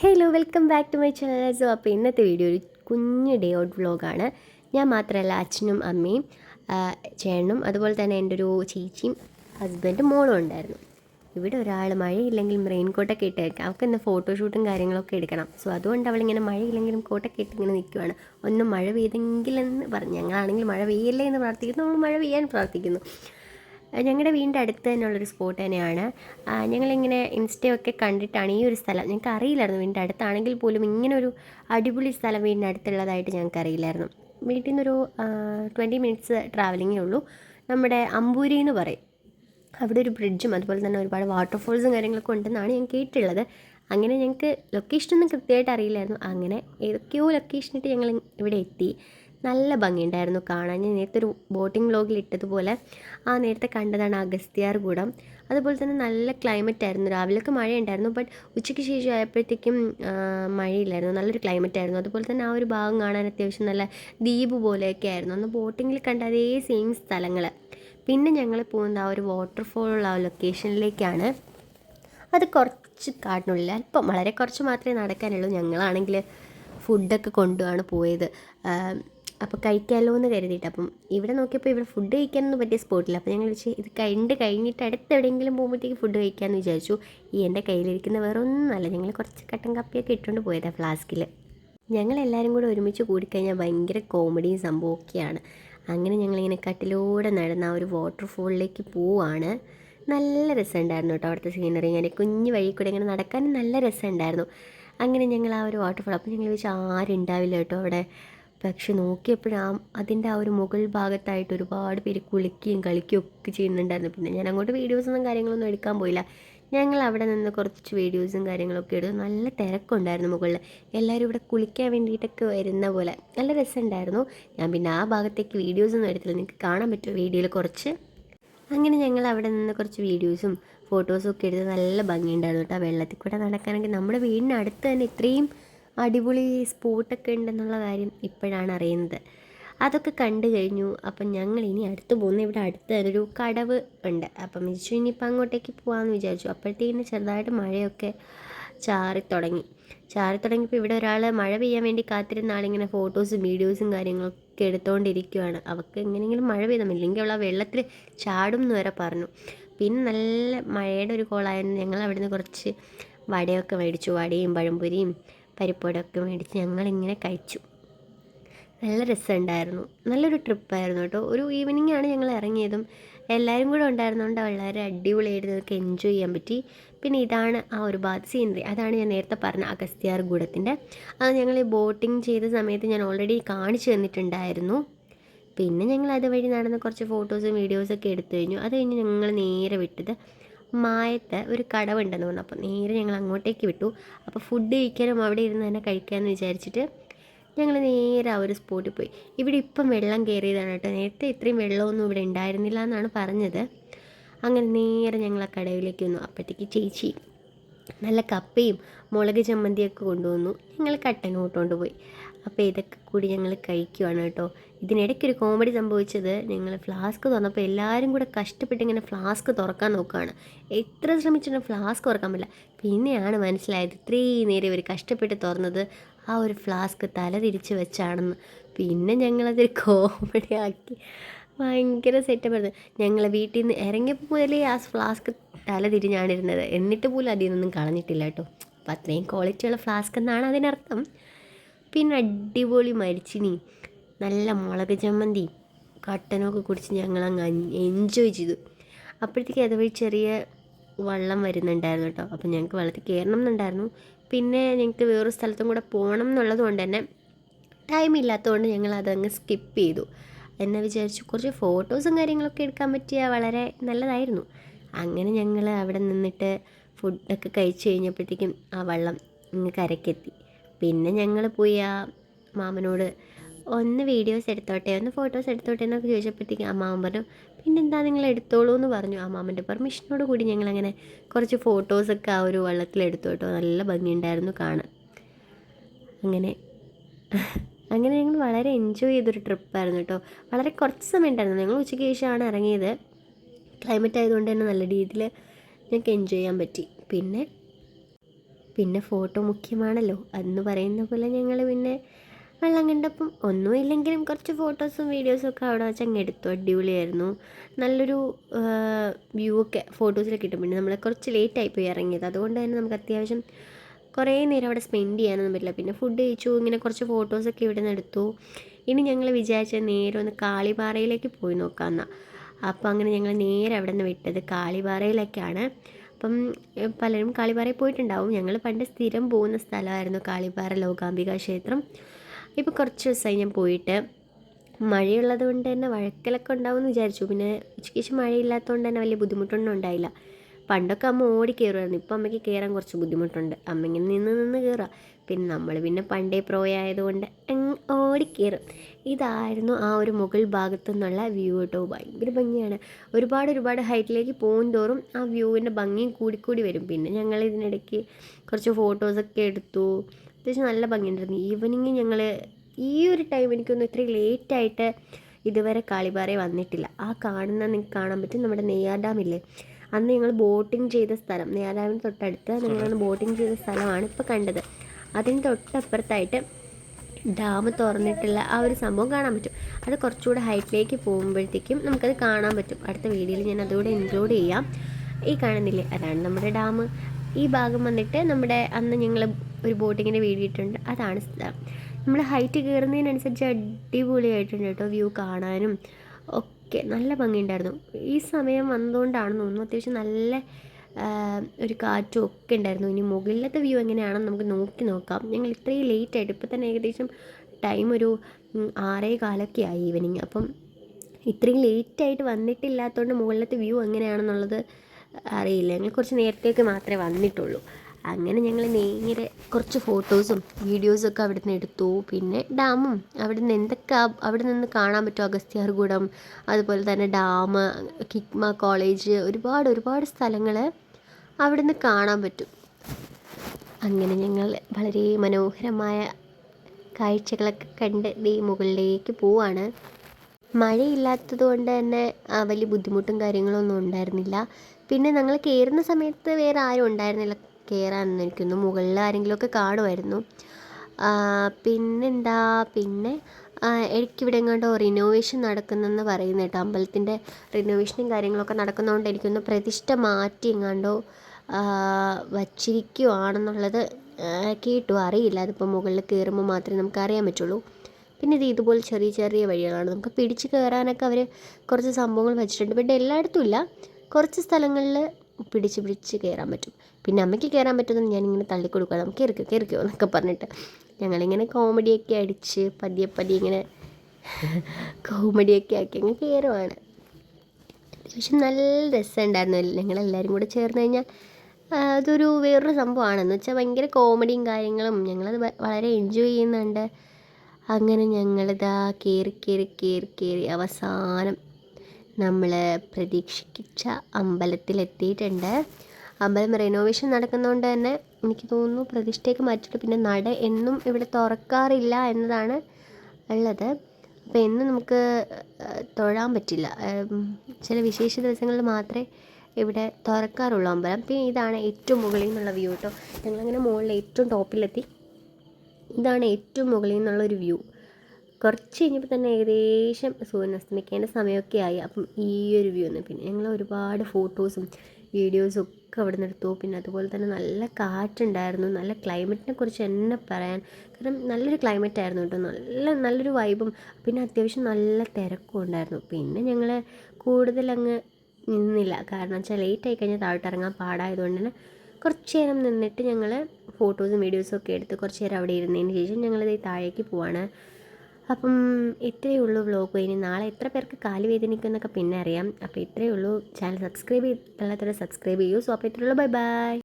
Hello welcome back to my channel so അപ്പോൾ ഇന്നത്തെ video ഒരു കുഞ്ഞ് ഡേ ഔട്ട് വ്ളോഗാണ് ഞാൻ മാത്രമല്ല അച്ഛനും അമ്മയും ചേട്ടനും അതുപോലെ തന്നെ എന്റെ ഒരു ചേച്ചിയും ഹസ്ബൻഡും മോളും ഉണ്ടായിരുന്നു. ഇവിടെ ഒരാൾ മഴയില്ലെങ്കിൽ റെയിൻ കോട്ടൊക്കെ ഇട്ടേക്കാം. അവൾക്ക് ഇന്ന് ഫോട്ടോഷൂട്ടും കാര്യങ്ങളൊക്കെ എടുക്കണം. സോ അതുകൊണ്ട് അവളിങ്ങനെ മഴയില്ലെങ്കിലും കോട്ടൊക്കെ ഇട്ട് ഇങ്ങനെ നിൽക്കുവാണ് ഒന്ന് മഴ പെയ്തെങ്കിലെന്ന് പറഞ്ഞു ഞങ്ങളാണെങ്കിൽ മഴ പെയ്യല്ലേ എന്ന് പ്രാർത്ഥിക്കുന്നു. നമ്മൾ മഴ പെയ്യാൻ പ്രാർത്ഥിക്കുന്നു. ഞങ്ങളുടെ വീടിന്റെ അടുത്ത് തന്നെയുള്ളൊരു സ്പോട്ട് തന്നെയാണ്. ഞങ്ങളിങ്ങനെ ഇൻസ്റ്റയൊക്കെ കണ്ടിട്ടാണ് ഈ ഒരു സ്ഥലം. ഞങ്ങൾക്ക് അറിയില്ലായിരുന്നു വീടിന്റെ അടുത്താണെങ്കിൽ പോലും ഇങ്ങനെ ഒരു അടിപൊളി സ്ഥലം വീടിന്റെ അടുത്തുള്ളതായിട്ട് ഞങ്ങൾക്ക് അറിയില്ലായിരുന്നു. വീട്ടിൽ നിന്നൊരു ട്വന്റി മിനിറ്റ്സ് ട്രാവലിങ്ങേ ഉള്ളൂ. നമ്മുടെ അമ്പൂരി എന്ന് പറയും. അവിടെ ഒരു ബ്രിഡ്ജും അതുപോലെ തന്നെ ഒരുപാട് വാട്ടർഫോൾസും കാര്യങ്ങളൊക്കെ ഉണ്ടെന്നാണ് ഞാൻ കേട്ടിട്ടുള്ളത്. അങ്ങനെ ഞങ്ങൾക്ക് ലൊക്കേഷനൊന്നും കൃത്യമായിട്ട് അറിയില്ലായിരുന്നു. അങ്ങനെ ഏതൊക്കെയോ ലൊക്കേഷനിട്ട് ഞങ്ങൾ ഇവിടെ എത്തി. നല്ല ഭംഗിയുണ്ടായിരുന്നു കാണാൻ. ഞാൻ നേരത്തെ ഒരു ബോട്ടിംഗ് വ്ലോഗിൽ ഇട്ടതുപോലെ ആ നേരത്തെ കണ്ടതാണ് അഗസ്ത്യാർ കൂടം അതുപോലെ തന്നെ നല്ല ക്ലൈമറ്റ് ആയിരുന്നു. രാവിലെയൊക്കെ മഴയുണ്ടായിരുന്നു ബട്ട് ഉച്ചയ്ക്ക് ശേഷം ആയപ്പോഴത്തേക്കും മഴയില്ലായിരുന്നു. നല്ലൊരു ക്ലൈമറ്റ് ആയിരുന്നു. അതുപോലെ തന്നെ ആ ഒരു ഭാഗം കാണാൻ അത്യാവശ്യം നല്ല ദ്വീപ് പോലെയൊക്കെ ആയിരുന്നു. അന്ന് ബോട്ടിങ്ങിൽ കണ്ട അതേ സെയിം സ്ഥലങ്ങൾ. പിന്നെ ഞങ്ങൾ പോകുന്നത് ആ ഒരു വാട്ടർഫോളുള്ള ആ ലൊക്കേഷനിലേക്കാണ് അത് കുറച്ച് കാടിനുള്ളിൽ അല്പം വളരെ കുറച്ച് മാത്രമേ നടക്കാനുള്ളൂ. ഞങ്ങളാണെങ്കിൽ ഫുഡൊക്കെ കൊണ്ടുമാണ് പോയത്. അപ്പോൾ കഴിക്കാമല്ലോ എന്ന് കരുതിയിട്ട്. അപ്പം ഇവിടെ നോക്കിയപ്പോൾ ഇവിടെ ഫുഡ് കഴിക്കാനൊന്നും പറ്റിയ സ്പോട്ടില്ല അപ്പോൾ ഞങ്ങൾ വെച്ച് ഇത് കണ്ട് കഴിഞ്ഞിട്ട് അടുത്ത് എവിടെയെങ്കിലും പോകുമ്പോഴത്തേക്ക് ഫുഡ് കഴിക്കാമെന്ന് വിചാരിച്ചു. ഈ എന്റെ കയ്യിലിരിക്കുന്ന വേറെ ഒന്നുമല്ല ഞങ്ങൾ കുറച്ച് കട്ടൻ കപ്പിയൊക്കെ ഇട്ടുകൊണ്ട് പോയതാണ് ഫ്ലാസ്കിൽ ഞങ്ങളെല്ലാവരും കൂടെ ഒരുമിച്ച് കൂടിക്കഴിഞ്ഞാൽ ഭയങ്കര കോമഡിയും സംഭവമൊക്കെയാണ് അങ്ങനെ ഞങ്ങളിങ്ങനെ കട്ടിലൂടെ നടന്ന ആ ഒരു വാട്ടർഫോളിലേക്ക് പോവാണ്. നല്ല രസമുണ്ടായിരുന്നു കേട്ടോ അവിടുത്തെ സീനറി ഇങ്ങനെ കുഞ്ഞു വഴി കൂടെ ഇങ്ങനെ നടക്കാനും നല്ല രസമുണ്ടായിരുന്നു. അങ്ങനെ ഞങ്ങൾ ആ ഒരു വാട്ടർഫോൾ അപ്പോൾ ഞങ്ങൾ വെച്ച് ആരുണ്ടാവില്ല കേട്ടോ അവിടെ. പക്ഷെ നോക്കിയപ്പോഴാ അതിന്റെ ആ ഒരു മുകൾ ഭാഗത്തായിട്ട് ഒരുപാട് പേര് കുളിക്കുകയും കളിക്കുകയും ഒക്കെ ചെയ്യുന്നുണ്ടായിരുന്നു. പിന്നെ ഞാൻ അങ്ങോട്ട് വീഡിയോസൊന്നും കാര്യങ്ങളൊന്നും എടുക്കാൻ പോയില്ല. ഞങ്ങൾ അവിടെ നിന്ന് കുറച്ച് വീഡിയോസും കാര്യങ്ങളൊക്കെ എടുത്തു നല്ല തിരക്കുണ്ടായിരുന്നു മുകളിൽ. എല്ലാവരും ഇവിടെ കുളിക്കാൻ വേണ്ടിയിട്ടൊക്കെ വരുന്ന പോലെ നല്ല രസമുണ്ടായിരുന്നു. ഞാൻ പിന്നെ ആ ഭാഗത്തേക്ക് വീഡിയോസൊന്നും എടുത്തില്ല. നിങ്ങൾക്ക് കാണാൻ പറ്റുമോ വീഡിയോയിൽ കുറച്ച്? അങ്ങനെ ഞങ്ങൾ അവിടെ നിന്ന് കുറച്ച് വീഡിയോസും ഫോട്ടോസും ഒക്കെ എടുത്ത് നല്ല ഭംഗിയുണ്ടായിരുന്നു കേട്ടോ. വെള്ളത്തിൽ കൂടെ നടക്കാനൊക്കെ നമ്മുടെ വീടിനടുത്ത് തന്നെ ഇത്രയും അടിപൊളി സ്പോട്ടൊക്കെ ഉണ്ടെന്നുള്ള കാര്യം ഇപ്പോഴാണ് അറിയുന്നത്. അതൊക്കെ കണ്ടു കഴിഞ്ഞു. അപ്പം ഞങ്ങൾ ഇനി അടുത്ത് പോകുന്ന. ഇവിടെ അടുത്ത് ഒരു കടവ് ഉണ്ട്. അപ്പം വിളിച്ചു ഇനിയിപ്പോൾ അങ്ങോട്ടേക്ക് പോകാമെന്ന് വിചാരിച്ചു. അപ്പോഴത്തേക്കിന് ചെറുതായിട്ട് മഴയൊക്കെ ചാറി തുടങ്ങി. തുടങ്ങിയപ്പോൾ ഇവിടെ ഒരാൾ മഴ പെയ്യാൻ വേണ്ടി കാത്തിരുന്ന ആളിങ്ങനെ ഫോട്ടോസും വീഡിയോസും കാര്യങ്ങളൊക്കെ എടുത്തുകൊണ്ടിരിക്കുകയാണ് അവൾക്ക് എങ്ങനെയെങ്കിലും മഴ പെയ്താൽ ഇല്ലെങ്കിൽ ആ വെള്ളത്തിൽ ചാടും എന്ന് വരെ പറഞ്ഞു. പിന്നെ നല്ല മഴയുടെ ഒരു കോളായിരുന്നു. ഞങ്ങൾ അവിടുന്ന് കുറച്ച് വടയൊക്കെ മേടിച്ചു. വടയും പഴംപൊരിയും പരിപ്പോടൊക്കെ മേടിച്ച് ഞങ്ങളിങ്ങനെ കഴിച്ചു. നല്ല രസമുണ്ടായിരുന്നു. നല്ലൊരു ട്രിപ്പായിരുന്നു കേട്ടോ. ഒരു ഈവനിങ് ആണ് ഞങ്ങൾ ഇറങ്ങിയതും. എല്ലാവരും കൂടെ ഉണ്ടായിരുന്നതുകൊണ്ട് വളരെ അടിപൊളിയായിട്ട് നമുക്ക് എൻജോയ് ചെയ്യാൻ പറ്റി. പിന്നെ ഇതാണ് ആ ഒരു ബാത്ത് സീനറി അതാണ് ഞാൻ നേരത്തെ പറഞ്ഞ അഗസ്ത്യാർ ഗൂഢത്തിന്റെ. അത് ഞങ്ങൾ ഈ ബോട്ടിങ് ചെയ്ത സമയത്ത് ഞാൻ ഓൾറെഡി കാണിച്ചു തന്നിട്ടുണ്ടായിരുന്നു. പിന്നെ ഞങ്ങൾ അതുവഴി നടന്ന് കുറച്ച് ഫോട്ടോസും വീഡിയോസൊക്കെ എടുത്തു കഴിഞ്ഞു അത് കഴിഞ്ഞ് ഞങ്ങൾ നേരെ വിട്ടത് മായത്ത് ഒരു കടവുണ്ടെന്ന് പറഞ്ഞു. അപ്പോൾ നേരെ ഞങ്ങൾ അങ്ങോട്ടേക്ക് വിട്ടു. അപ്പോൾ ഫുഡ് കഴിക്കാനും അവിടെ ഇരുന്ന് തന്നെ കഴിക്കാമെന്ന് വിചാരിച്ചിട്ട് ഞങ്ങൾ നേരെ ആ ഒരു സ്പോട്ടിൽ പോയി. ഇവിടെ ഇപ്പം വെള്ളം കയറിയതാണ് കേട്ടോ. നേരത്തെ ഇത്രയും വെള്ളമൊന്നും ഇവിടെ ഉണ്ടായിരുന്നില്ല എന്നാണ് പറഞ്ഞത്. അങ്ങനെ നേരെ ഞങ്ങൾ ആ കടവിലേക്ക് വന്നു. അപ്പോഴത്തേക്ക് ചേച്ചി നല്ല കപ്പയും മുളക് ചമ്മന്തിയൊക്കെ കൊണ്ടുവന്നു. ഞങ്ങൾ കട്ടൻ കൊണ്ടുകൊണ്ട് പോയി. അപ്പോൾ ഇതൊക്കെ കൂടി ഞങ്ങൾ കഴിക്കുവാണ് കേട്ടോ. ഇതിനിടയ്ക്ക് ഒരു കോമഡി സംഭവിച്ചത് ഞങ്ങൾ ഫ്ലാസ്ക് തുറന്നപ്പോൾ എല്ലാവരും കൂടെ കഷ്ടപ്പെട്ട് ഇങ്ങനെ ഫ്ലാസ്ക് തുറക്കാൻ നോക്കുകയാണ് എത്ര ശ്രമിച്ചിട്ടും ഫ്ലാസ്ക് തുറക്കാൻ പറ്റില്ല. പിന്നെയാണ് മനസ്സിലായത് ഇത്രയും നേരം ഇവർ കഷ്ടപ്പെട്ട് തുറന്നത് ആ ഒരു ഫ്ലാസ്ക് തല തിരിച്ച് വെച്ചാണെന്ന്. പിന്നെ ഞങ്ങളതൊരു കോമഡി ആക്കി. ഭയങ്കര സെറ്റപ്പ് ആയിരുന്നു. ഞങ്ങൾ വീട്ടിൽ നിന്ന് ഇറങ്ങിയപ്പോൾ മുതലേ ആ ഫ്ലാസ്ക് തല തിരിഞ്ഞാണിരുന്നത് എന്നിട്ട് പോലും അതിൽ നിന്നും കളഞ്ഞിട്ടില്ല കേട്ടോ. അപ്പം അത്രയും ക്വാളിറ്റിയുള്ള ഫ്ലാസ്ക് എന്നാണ് അതിനർത്ഥം. പിന്നെ അടിപൊളി മരിച്ചിനി. നല്ല മുളക് ചമ്മന്തി കട്ടനൊക്കെ കുടിച്ച് ഞങ്ങൾ അങ്ങ് എൻജോയ് ചെയ്തു. അപ്പോഴത്തേക്ക് അതുവഴി ചെറിയ വള്ളം വരുന്നുണ്ടായിരുന്നു കേട്ടോ. അപ്പം ഞങ്ങൾക്ക് വെള്ളത്തിൽ കയറണം എന്നുണ്ടായിരുന്നു. പിന്നെ ഞങ്ങൾക്ക് വേറൊരു സ്ഥലത്തും കൂടെ പോകണം എന്നുള്ളത് കൊണ്ട് തന്നെ ടൈം ഇല്ലാത്തതുകൊണ്ട് ഞങ്ങൾ അതങ്ങ് സ്കിപ്പ് ചെയ്തു. എന്നെ വിചാരിച്ചു കുറച്ച് ഫോട്ടോസും കാര്യങ്ങളൊക്കെ എടുക്കാൻ പറ്റിയ വളരെ നല്ലതായിരുന്നു. അങ്ങനെ ഞങ്ങൾ അവിടെ നിന്നിട്ട് ഫുഡൊക്കെ കഴിച്ചു കഴിഞ്ഞപ്പോഴത്തേക്കും ആ വെള്ളം ഇങ്ങ് കരക്കെത്തി പിന്നെ ഞങ്ങൾ പോയി ആ മാമനോട് ഒന്ന് വീഡിയോസ് എടുത്തോട്ടെ ഒന്ന് ഫോട്ടോസ് എടുത്തോട്ടെ എന്നൊക്കെ ചോദിച്ചപ്പോഴത്തേക്കും ആ മാമൻ പറഞ്ഞു പിന്നെന്താ നിങ്ങൾ എടുത്തോളൂ എന്ന് പറഞ്ഞു. ആ മാമന്റെ പെർമിഷനോട് കൂടി ഞങ്ങളങ്ങനെ കുറച്ച് ഫോട്ടോസൊക്കെ ആ ഒരു വെള്ളത്തിൽ എടുത്തു കേട്ടോ. നല്ല ഭംഗിയുണ്ടായിരുന്നു കാണാൻ. അങ്ങനെ അങ്ങനെ ഞങ്ങൾ വളരെ എൻജോയ് ചെയ്തൊരു ട്രിപ്പായിരുന്നു കേട്ടോ. വളരെ കുറച്ച് സമയം ഉണ്ടായിരുന്നു. ഞങ്ങൾ ഉച്ചയ്ക്ക് ശേഷമാണ് ഇറങ്ങിയത്. ക്ലൈമറ്റ് ആയതുകൊണ്ട് തന്നെ നല്ല രീതിയിൽ ഞങ്ങൾക്ക് എൻജോയ് ചെയ്യാൻ പറ്റി. പിന്നെ പിന്നെ ഫോട്ടോ മുഖ്യമാണല്ലോ. എന്ന് പറയുന്ന പോലെ ഞങ്ങൾ പിന്നെ വെള്ളം കണ്ടപ്പം ഒന്നുമില്ലെങ്കിലും കുറച്ച് ഫോട്ടോസും വീഡിയോസും ഒക്കെ അവിടെ വെച്ച് അങ്ങ് എടുത്തു. അടിപൊളിയായിരുന്നു. നല്ലൊരു വ്യൂ ഒക്കെ ഫോട്ടോസിൽ കിട്ടും. പിന്നെ നമ്മളെ കുറച്ച് ലേറ്റായി പോയി ഇറങ്ങിയത്. അതുകൊണ്ട് തന്നെ നമുക്ക് അത്യാവശ്യം കുറേ നേരം അവിടെ സ്പെൻഡ് ചെയ്യാനൊന്നും പറ്റില്ല. പിന്നെ ഫുഡ് കഴിച്ചു ഇങ്ങനെ കുറച്ച് ഫോട്ടോസൊക്കെ ഇവിടെ നിന്ന് എടുത്തു. ഇനി ഞങ്ങൾ വിചാരിച്ച നേരെ ഒന്ന് കാളിപാറയിലേക്ക് പോയി നോക്കാമെന്നാണ് അപ്പോൾ അങ്ങനെ ഞങ്ങൾ നേരെ അവിടെ നിന്ന് വിട്ടത് കാളിപാറയിലേക്കാണ്. അപ്പം പലരും കാളിപാറയിൽ പോയിട്ടുണ്ടാവും. ഞങ്ങൾ പണ്ട് സ്ഥിരം പോകുന്ന സ്ഥലമായിരുന്നു കാളിപാറ ലോകാംബിക ക്ഷേത്രം. ഇപ്പോൾ കുറച്ച് ദിവസമായി ഞാൻ പോയിട്ട്. മഴയുള്ളത് കൊണ്ട് തന്നെ വഴക്കലൊക്കെ ഉണ്ടാവും എന്ന് വിചാരിച്ചു. പിന്നെ ഉച്ചയ്ക്ക് ശേഷം മഴയില്ലാത്തതുകൊണ്ട് തന്നെ വലിയ ബുദ്ധിമുട്ടൊന്നും ഉണ്ടായില്ല. പണ്ടൊക്കെ അമ്മ ഓടി കയറുമായിരുന്നു. ഇപ്പം അമ്മയ്ക്ക് കയറാൻ കുറച്ച് ബുദ്ധിമുട്ടുണ്ട്. അമ്മ ഇങ്ങനെ നിന്ന് നിന്ന് കയറുക. പിന്നെ നമ്മൾ പിന്നെ പണ്ടേ പ്രോ ആയതുകൊണ്ട് അങ്ങ് ഓടി കയറും. ഇതായിരുന്നു ആ ഒരു മുകൾ ഭാഗത്തു നിന്നുള്ള വ്യൂ കേട്ടോ. ഭയങ്കര ഭംഗിയാണ്. ഒരുപാട് ഒരുപാട് ഹൈറ്റിലേക്ക് പോകും തോറും ആ വ്യൂവിന്റെ ഭംഗിയും കൂടിക്കൂടി വരും. പിന്നെ ഞങ്ങൾ ഇതിനിടയ്ക്ക് കുറച്ച് ഫോട്ടോസൊക്കെ എടുത്തു. അത്യാവശ്യം നല്ല ഭംഗിയുണ്ടായിരുന്നു. ഈവനിങ് ഞങ്ങൾ ഈ ഒരു ടൈം എനിക്കൊന്നും ഇത്രയും ലേറ്റായിട്ട് ഇതുവരെ കാളിപാറ വന്നിട്ടില്ല. ആ കാണുന്ന നിങ്ങൾക്ക് കാണാൻ പറ്റും. നമ്മുടെ നെയ്യാർ ഡാമില്ലേ അന്ന് ഞങ്ങൾ ബോട്ടിംഗ് ചെയ്ത സ്ഥലം. നേരാവിന് തൊട്ടടുത്ത് ഞങ്ങൾ ബോട്ടിംഗ് ചെയ്ത സ്ഥലമാണ് ഇപ്പോൾ കണ്ടത്. അതിന് തൊട്ടപ്പുറത്തായിട്ട് ഡാം തുറന്നിട്ടുള്ള ആ ഒരു സംഭവം കാണാൻ പറ്റും. അത് കുറച്ചുകൂടെ ഹൈറ്റിലേക്ക് പോകുമ്പോഴത്തേക്കും നമുക്കത് കാണാൻ പറ്റും. അടുത്ത വീഡിയോയിൽ ഞാൻ അതുകൂടെ ഇൻക്ലൂഡ് ചെയ്യാം. ഈ കാണുന്നില്ലേ? അതാണ് നമ്മുടെ ഡാം. ഈ ഭാഗം വന്നിട്ട് നമ്മുടെ അന്ന് ഞങ്ങൾ ഒരു ബോട്ടിങ്ങിന്റെ വീഡിയോ ഇട്ടിട്ടുണ്ട് അതാണ് സ്ഥലം. നമ്മൾ ഹൈറ്റ് കയറുന്നതിനനുസരിച്ച് അടിപൊളിയായിട്ടുണ്ട് കേട്ടോ. വ്യൂ കാണാനും ഒക്കെ നല്ല ഭംഗിയുണ്ടായിരുന്നു. ഈ സമയം വന്നതുകൊണ്ടാണെന്ന് തോന്നുന്നു. അത്യാവശ്യം നല്ല ഒരു കാറ്റും ഒക്കെ ഉണ്ടായിരുന്നു. ഇനി മുകളിലത്തെ വ്യൂ എങ്ങനെയാണെന്ന് നമുക്ക് നോക്കി നോക്കാം. ഞങ്ങൾ ഇത്രയും ലേറ്റ് ആയിട്ട് ഇപ്പോൾ തന്നെ ഏകദേശം ടൈം ഒരു ആറേ കാലൊക്കെ ആയി ഈവനിങ് അപ്പം ഇത്രയും ലേറ്റ് ആയിട്ട് വന്നിട്ടില്ലാത്തതുകൊണ്ട് മുകളിലത്തെ വ്യൂ എങ്ങനെയാണെന്നുള്ളത് അറിയില്ല. ഞങ്ങൾ കുറച്ച് നേരത്തേക്ക് മാത്രമേ വന്നിട്ടുള്ളൂ. അങ്ങനെ ഞങ്ങൾ നേരെ കുറച്ച് ഫോട്ടോസും വീഡിയോസും ഒക്കെ അവിടെ നിന്ന് എടുത്തു. പിന്നെ ഡാമും. അവിടെ നിന്ന് എന്തൊക്കെ അവിടെ നിന്ന് കാണാൻ പറ്റും അഗസ്ത്യാർകൂടം അതുപോലെ തന്നെ ഡാം കിക്മ കോളേജ് ഒരുപാട് ഒരുപാട് സ്ഥലങ്ങൾ അവിടെ നിന്ന് കാണാൻ പറ്റും. അങ്ങനെ ഞങ്ങൾ വളരെ മനോഹരമായ കാഴ്ചകളൊക്കെ കണ്ട് ദേ മുകളിലേക്ക് പോവാണ്. മഴയില്ലാത്തത് കൊണ്ട് തന്നെ വലിയ ബുദ്ധിമുട്ടും കാര്യങ്ങളൊന്നും ഉണ്ടായിരുന്നില്ല. പിന്നെ ഞങ്ങൾ കയറുന്ന സമയത്ത് വേറെ ആരും ഉണ്ടായിരുന്നില്ല. കയറാനൊന്നും എനിക്കൊന്ന് മുകളിൽ ആരെങ്കിലുമൊക്കെ കാണുമായിരുന്നു പിന്നെന്താ? പിന്നെ എനിക്ക് ഇവിടെ എങ്ങാണ്ടോ റിനോവേഷൻ നടക്കുന്നെന്ന് പറയുന്നത് കേട്ടോ. അമ്പലത്തിന്റെ റിനോവേഷനും കാര്യങ്ങളൊക്കെ നടക്കുന്നതുകൊണ്ട് എനിക്കൊന്ന് പ്രതിഷ്ഠ മാറ്റി എങ്ങാണ്ടോ വച്ചിരിക്കുവാണെന്നുള്ളത് കേട്ടു. അറിയില്ല. അതിപ്പോൾ മുകളിൽ കയറുമ്പോൾ മാത്രമേ നമുക്ക് അറിയാൻ പറ്റുള്ളൂ. പിന്നെ ഇത് ഇതുപോലെ ചെറിയ ചെറിയ വഴികളാണ്. നമുക്ക് പിടിച്ച് കയറാനൊക്കെ അവർ കുറച്ച് സംഭവങ്ങൾ വെച്ചിട്ടുണ്ട്. ബട്ട് എല്ലായിടത്തും ഇല്ല. കുറച്ച് സ്ഥലങ്ങളിൽ പിടിച്ച് പിടിച്ച് കയറാൻ പറ്റും. പിന്നെ അമ്മയ്ക്ക് കയറാൻ പറ്റുമെന്ന് ഞാനിങ്ങനെ തള്ളിക്കൊടുക്കുക നമുക്ക് കയറിക്കോ കയറിക്കോ എന്നൊക്കെ പറഞ്ഞിട്ട് ഞങ്ങളിങ്ങനെ കോമഡിയൊക്കെ അടിച്ച് പതിയെ പതിയെ ഇങ്ങനെ കോമഡിയൊക്കെ ആക്കി അങ്ങ് കയറുവാണ് അത്യാവശ്യം നല്ല രസമുണ്ടായിരുന്നു. ഞങ്ങളെല്ലാവരും കൂടെ ചേർന്ന് കഴിഞ്ഞാൽ അതൊരു വേറൊരു സംഭവമാണ്. എന്ന് വെച്ചാൽ ഭയങ്കര കോമഡിയും കാര്യങ്ങളും ഞങ്ങളത് വളരെ എൻജോയ് ചെയ്യുന്നുണ്ട്. അങ്ങനെ ഞങ്ങളിതാ കയറി കയറി കയറി കയറി അവസാനം നമ്മൾ പ്രതീക്ഷിച്ച അമ്പലത്തിലെത്തിയിട്ടുണ്ട്. അമ്പലം റിനോവേഷൻ നടക്കുന്നതുകൊണ്ട് തന്നെ എനിക്ക് തോന്നുന്നു പ്രതിഷ്ഠയൊക്കെ മാറ്റിയിട്ട് പിന്നെ നട എന്നും ഇവിടെ തുറക്കാറില്ല എന്നതാണ് ഉള്ളത്. അപ്പോൾ എന്നും നമുക്ക് തൊഴാൻ പറ്റില്ല. ചില വിശേഷ ദിവസങ്ങളിൽ മാത്രമേ ഇവിടെ തുറക്കാറുള്ളൂ അമ്പലം. പിന്നെ ഇതാണ് ഏറ്റവും മുകളിൽ നിന്നുള്ള വ്യൂ കേട്ടോ ഞങ്ങളങ്ങനെ മുകളിൽ ഏറ്റവും ടോപ്പിലെത്തി ഇതാണ് ഏറ്റവും മുകളിൽ നിന്നുള്ളൊരു വ്യൂ കുറച്ച് കഴിഞ്ഞപ്പോൾ തന്നെ ഏകദേശം സൂര്യൻ അസ്തമിക്കേണ്ട സമയമൊക്കെ ആയി. അപ്പം ഈ ഒരു വ്യൂ ഒന്ന്. പിന്നെ ഞങ്ങൾ ഒരുപാട് ഫോട്ടോസും വീഡിയോസും ഒക്കെ അവിടെ നിന്ന് എടുത്തു. പിന്നെ അതുപോലെ തന്നെ നല്ല കാറ്റുണ്ടായിരുന്നു. നല്ല ക്ലൈമറ്റിനെ കുറിച്ച് എന്നെ പറയാൻ. കാരണം നല്ലൊരു ക്ലൈമറ്റ് ആയിരുന്നു കേട്ടോ. നല്ല നല്ലൊരു വൈബും പിന്നെ അത്യാവശ്യം നല്ല തിരക്കും ഉണ്ടായിരുന്നു. പിന്നെ ഞങ്ങൾ കൂടുതൽ അങ്ങ് നിന്നില്ല. കാരണം വെച്ചാൽ ലേറ്റ് ആയി കഴിഞ്ഞാൽ താഴോട്ട് ഇറങ്ങാൻ പാടായതുകൊണ്ട് തന്നെ കുറച്ച് നേരം നിന്നിട്ട് ഞങ്ങൾ ഫോട്ടോസും വീഡിയോസും ഒക്കെ എടുത്ത് കുറച്ച് നേരം അവിടെ ഇരുന്നതിന് ശേഷം ഞങ്ങളിത് താഴേക്ക് പോവാണ്. അപ്പം ഇത്രയേ ഉള്ളൂ വ്ലോഗ് ഇനി നാളെ എത്ര പേർക്ക് കാൽ വേദനിക്കുന്നൊക്കെ പിന്നെ അറിയാം. അപ്പോൾ ഇത്രയേ ഉള്ളൂ. ചാനൽ സബ്സ്ക്രൈബ് ചെയ്തിട്ടുള്ളവരെ സബ്സ്ക്രൈബ് ചെയ്യൂ. സോ അപ്പോൾ ഇത്രയേ ഉള്ളൂ. Bye bye.